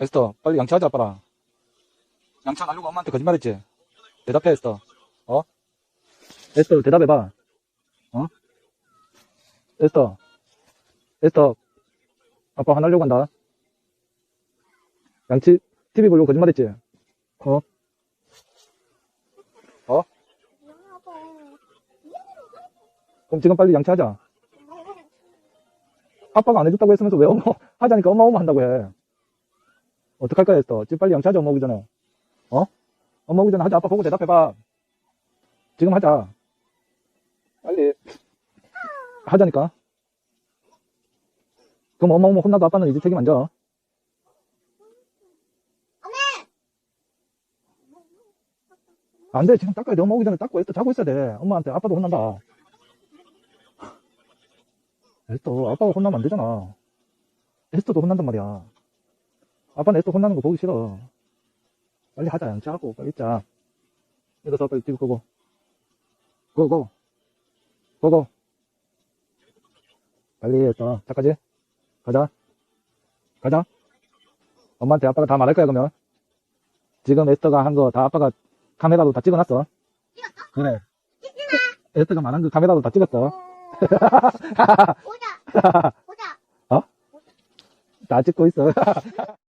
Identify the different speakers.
Speaker 1: 에스터, 빨리 양치하자, 아빠랑. 양치 안 하려고 엄마한테 거짓말했지? 대답해, 에스터. 어? 에스터, 대답해봐. 어? 에스터. 에스터. 아빠 화나려고 한다. 양치, TV 보려고 거짓말했지? 어? 어? 그럼 지금 빨리 양치하자. 아빠가 안 해줬다고 했으면서 왜 엄마, 하자니까 엄마 엄마 한다고 해. 어떡할 거야, 했어. 지금 빨리 양치하자, 엄마 오기 전에. 어? 엄마 오기 전에 하자. 아빠 보고 대답해봐. 지금 하자. 빨리. 하자니까. 그럼 엄마 오면 혼나도 아빠는 이제 책임 안 져. 안 돼. 지금 닦아야 돼. 엄마 오기 전에 닦고 애써 자고 있어야 돼. 엄마한테 아빠도 혼난다. 에스터, 아빠가 혼나면 안 되잖아. 에스터도 혼난단 말이야. 아빠는 에스터 혼나는 거 보기 싫어. 빨리 하자, 양치하고, 빨리 있자. 일어서 빨리 뛰고 고고. 고고. 고고. 빨리 했어. 자까지. 가자. 가자. 엄마한테 아빠가 다 말할 거야, 그러면. 지금 에스터가 한 거 다 아빠가 카메라로 다 찍어놨어. 그래. 에스터가 말한 거 카메라로 다 찍었어.
Speaker 2: 보자. 보자.
Speaker 1: 다 찍고 있어.